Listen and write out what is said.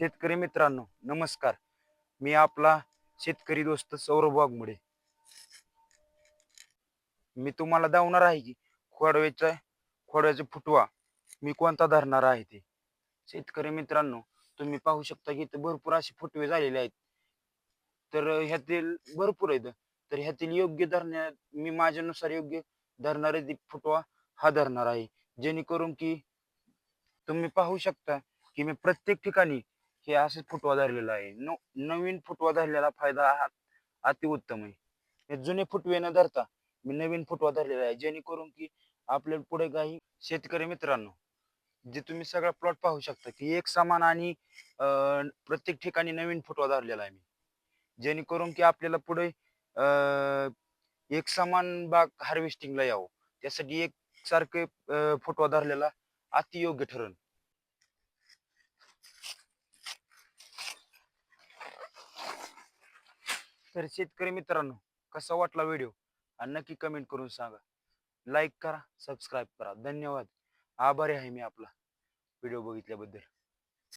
शेतकरी मित्रांनो नमस्कार. मी आपला शेतकरी दोस्त सौरभ वाघमुळे मी तुम्हाला दावणार आहे की खोडव्याचा खोडव्याचा फुटवा मी कोणता धरणार आहे ते. शेतकरी मित्रांनो तुम्ही पाहू शकता की इथं भरपूर असे फुटवे झालेले आहेत. तर ह्यातील भरपूर आहेत. तर ह्यातील योग्य धरण्यात मी माझ्यानुसार योग्य धरणारे आहे फुटवा हा धरणार आहे. जेणेकरून की तुम्ही पाहू शकता की मी प्रत्येक ठिकाणी हे असं फुटवा धरलेला आहे. न नवीन फुटवा धरलेला फायदा हा अतिउत्तम आहे. हे जुने फुटवे न धरता मी नवीन फुटवा धरलेला आहे. जेणेकरून की आपल्याला पुढे काही शेतकरी मित्रांनो जे तुम्ही सगळा प्लॉट पाहू शकता की एक समान आणि अं, प्रत्येक ठिकाणी नवीन फुटवा धरलेला आहे मी. जेणेकरून की आपल्याला पुढे अं, एक समान बाग हार्वेस्टिंगला यावं. त्यासाठी एक सारखे फुटवा धरलेला अतियोग्य ठरण तर शेतकरी मित्रांनो कसा वाटला व्हिडिओ? आणि नक्की कमेंट करून सांगा. लाईक करा सबस्क्राईब करा. धन्यवाद. आभारी आहे मी आपला. व्हिडिओ बघितल्याबद्दल.